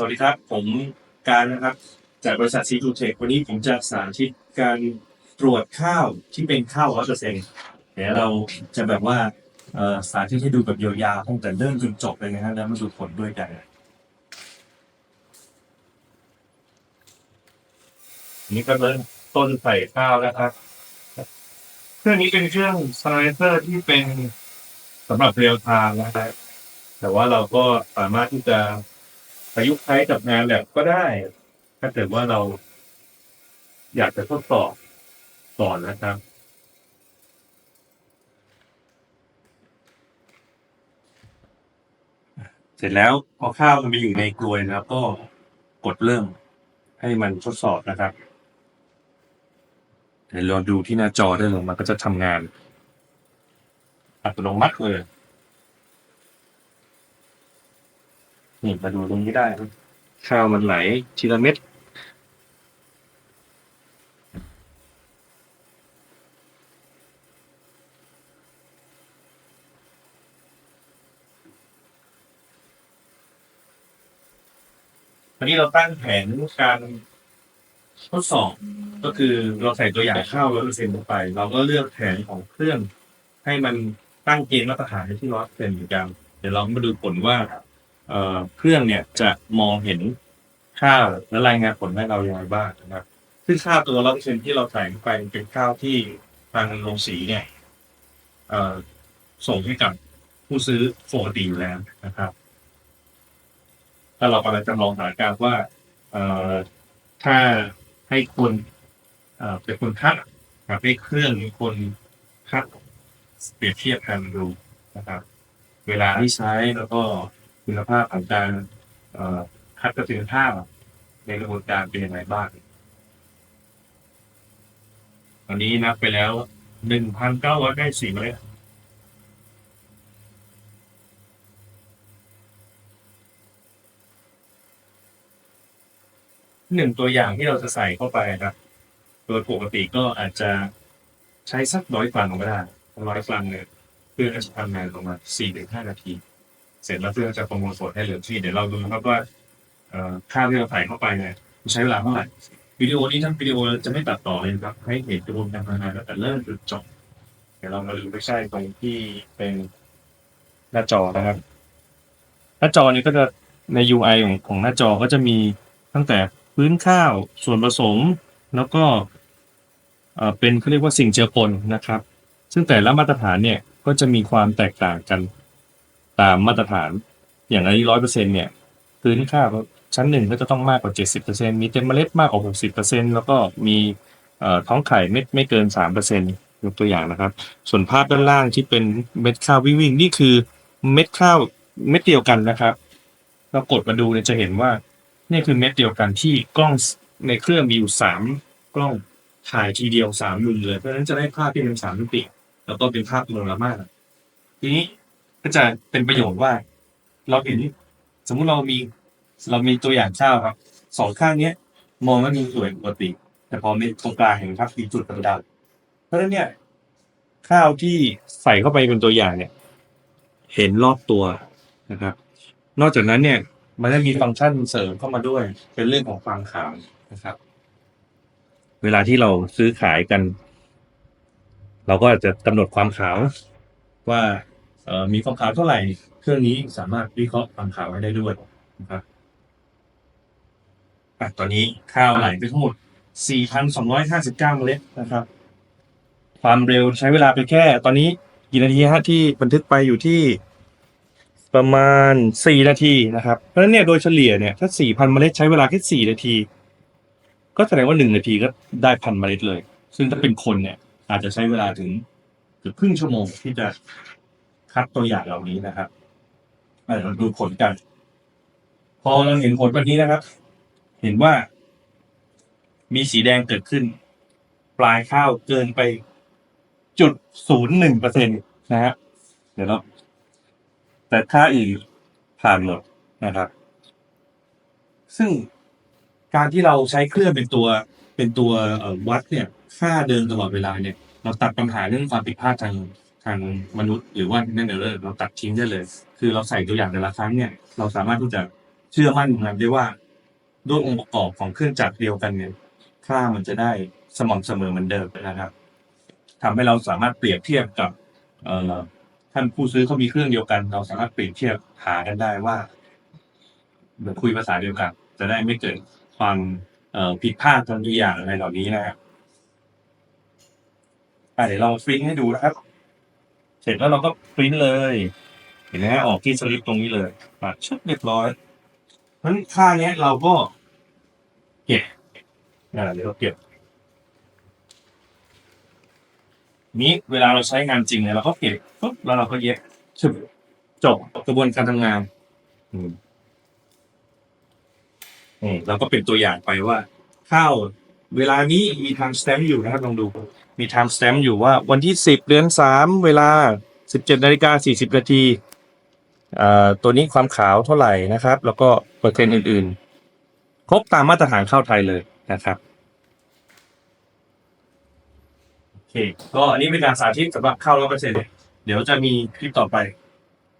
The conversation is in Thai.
สวัสดีครับ ผมการนะครับ จากบริษัทซีทูเทควันนี้ผมจะสาธิตการตรวจข้าวที่เป็นข้าวร้อยเปอร์เซ็นต์เดี๋ยวเราจะแบบว่าสาธิตให้ดูแบบยาวๆตั้งแต่เริ่มจนจบเลยนะครับแล้วมาดูผลด้วยกันนี่ก็เริ่มต้นใส่ข้าวแล้วครับเครื่องนี้เป็นเครื่องสไลเซอร์ที่เป็นสำหรับเรียลไทม์นะครับแต่ว่าเราก็สามารถที่จะ ประยุกต์ใช้กับงานแบบก็ได้ ถ้าเกิดว่าเราอยากจะทดสอบก่อนนะครับ เสร็จแล้วพอข้าวมันไปอยู่ในกลวยนะครับ ก็กดเริ่มให้มันทดสอบนะครับเดี๋ยวเราดูที่หน้าจอได้เลยมันก็จะทำงาน อัตโนมัติเลย นี่มาดูตรงนี้ได้ครับข้าวมันไหลทีละเม็ดวันนี้เราตั้งแผนการทดสอบก็คือเราใส่ตัวอย่างข้าวร้อยเปอร์เซ็นต์ลงไป เราก็เลือกแผนของเครื่อง ให้มันตั้งเกณฑ์มาตรฐานที่ร้อยเปอร์เซ็นต์เหมือนกันเดี๋ยวเรามาดูผลว่า เครื่องเนี่ยจะมองเห็นข้าวและรายงานผลให้เราอย่างไรบ้างนะครับ ซึ่งข้าวตัวร้อยเปอร์เซ็นที่เราใส่เข้าไปเป็นข้าวที่ทางโรงสีเนี่ยส่งให้กับผู้ซื้อปกติอยู่แล้วนะครับถ้าเรากำลังจำลองสถานการณ์ว่าถ้าให้คนเป็นคนคัดกับให้เครื่องคนคัดเปรียบเทียบกันดูนะครับ เวลาที่ใช้แล้วก็ คุณภาพของการคัดประสิทธิภาพในกระบวนการเป็นยังไงบ้างตอนนี้นับไปแล้วหนึ่งพันเก้าร้อยได้สี่เมล็ดหนึ่งตัวอย่างที่เราจะใส่เข้าไปครับ โดยปกติก็อาจจะใช้สักร้อยกรัมก็ได้ร้อยกรัมเนี่ยเพื่อจะทำงานประมาณสี่ถึงห้านาที เสร็จแล้วเพื่อจะประมวลผลให้เหลือที่เดี๋ยวเราดูนะครับว่าค่าที่เราใส่เข้าไปเนี่ยใช้เวลาเท่าไหร่วิดีโอนี้ทั้งวิดีโอจะไม่ตัดต่อเลยนะครับ ให้เห็นกระบวนการทำงานตั้งแต่เริ่มจนจบเดี๋ยวเรามาดูไม่ใช่ตรงที่เป็นหน้าจอนะครับ หน้าจอนี้ก็จะใน UI ของของหน้าจอก็จะมีตั้งแต่พื้นข้าวส่วนผสม แล้วก็เป็นเขาเรียกว่าสิ่งเจือปนนะครับ ซึ่งแต่ละมาตรฐานเนี่ยก็จะมีความแตกต่างกัน ตามมาตรฐานอย่างอันนี้ร้อยเปอร์เซ็นเนี่ยพื้นข้าวชั้นหนึ่งก็จะต้องมากกว่าเจ็ดสิบเปอร์เซ็นมีเต็มเมล็ดมากกว่าหกสิบเปอร์เซ็นแล้วก็มีท้องไข่เม็ดไม่เกินสามเปอร์เซ็นยกตัวอย่างนะครับ ส่วนภาพด้านล่างที่เป็นเม็ดข้าววิ่งวิ่งนี่คือเม็ดข้าวเม็ดเดียวกันนะครับ เรากดมาดูเนี่ยจะเห็นว่านี่คือเม็ดเดียวกันที่กล้องในเครื่องมีอยู่สามกล้องถ่ายทีเดียวสามมุมเลยเพราะฉะนั้นจะได้ภาพที่เป็นสามมิติแล้วก็เป็นภาพมโนรามาทีนี้ ก็จะเป็นประโยชน์ว่า เราเห็นสมมุติเรามี เรามีตัวอย่างข้าวครับสองข้างเนี้ย มองว่ามีสวยปกติ แต่พอมีตรงกลางเห็นครับมีจุดดำๆเพราะฉะนั้นเนี่ย ข้าวที่ใส่เข้าไปเป็นตัวอย่างเนี่ย เห็นรอบตัวนะครับ นอกจากนั้นเนี่ย มันจะมีฟังก์ชันเสริมเข้ามาด้วย เป็นเรื่องของความขาวนะครับ เวลาที่เราซื้อขายกัน เราก็จะกำหนดความขาวว่า มีความขาวเท่าไหร่ เครื่องนี้สามารถวิเคราะห์ความขาวให้ได้ด้วยนะครับอะตอนนี้ข้าวไหลไปทั้งหมด 4,259เมล็ดนะครับ ความเร็วใช้เวลาไปแค่ ตอนนี้กี่นาทีฮะที่บันทึกไปอยู่ที่ประมาณ 4 นาทีนะครับ เพราะฉะนั้นเนี่ยโดยเฉลี่ยเนี่ยถ้า 4,000 เมล็ดใช้เวลาแค่ 4 นาที ก็แสดงว่า 1 นาทีก็ได้พันเมล็ดเลย ซึ่งถ้าเป็นคนเนี่ยอาจจะใช้เวลาถึงเกือบครึ่งชั่วโมงที่จะ คัดตัวอย่างเหล่านี้นะครับเราดูผลกัน พอเราเห็นผลแบบนี้นะครับ เห็นว่า มีสีแดงเกิดขึ้น ปลายข้าวเกินไปจุดศูนย์หนึ่งเปอร์เซ็นตนะฮะเดี๋ยวเราแต่ค่าอื่นผ่านหมดนะครับ ซึ่งการที่เราใช้เครื่องเป็นตัวเป็นตัววัดเนี่ย ค่าเดินตลอดเวลาเนี่ย เราตัดปัญหาเรื่องความผิดพลาดทางางมนุษย์หรือว่านั่นเออเราตัดทิ้งได้เลย คือเราใส่ตัวอย่างแต่ละครั้งเนี่ย เราสามารถที่จะเชื่อมั่นนะครับได้ว่าด้วยองค์ประกอบของเครื่องจักรเดียวกันเนี่ยค่ามันจะได้สม่ำเสมอเหมือนเดิมนะครับทำให้เราสามารถเปรียบเทียบกับเอ่อท่านผู้ซื้อเขามีเครื่องเดียวกัน เราสามารถเปรียบเทียบหากันได้ว่าเหมือนคุยภาษาเดียวกัน จะได้ไม่เกิดความเอ่อผิดพลาดตัวอย่างอะไรเหล่านี้นะครับอะเดี๋ยวเราฟริ้งให้ดูนะครับ เสร็จแล้วเราก็ปริ้นเลย เห็นไหมออกที่สลิปตรงนี้เลยปัดชึบเรียบร้อยเพราะฉะนั้นค่าเนี้ยเราก็เก็บอ่าเดี๋ยวเก็บนี้เวลาเราใช้งานจริงเนี่ยเราก็เก็บปุ๊บแล้วเราก็เย็บชึบจบกระบวนการทำงานอืมอืมเราก็เป็นตัวอย่างไปว่าข้าว เวลานี้มีทางสแตมป์อยู่นะครับลองดู มี time stamp อยู่ว่าวันที่ 10 เดือน 3 เวลา 17นาฬิกา40นาทีตัวนี้ความขาวเท่าไหร่นะครับ แล้วก็เปอร์เซ็นต์อื่นๆ ครบตามมาตรฐานข้าวไทยเลยนะครับโอเคก็อันนี้เป็นการสาธิตสำหรับข้าวร้อยเปอร์เซ็นต์เดี๋ยวจะมีคลิปต่อไป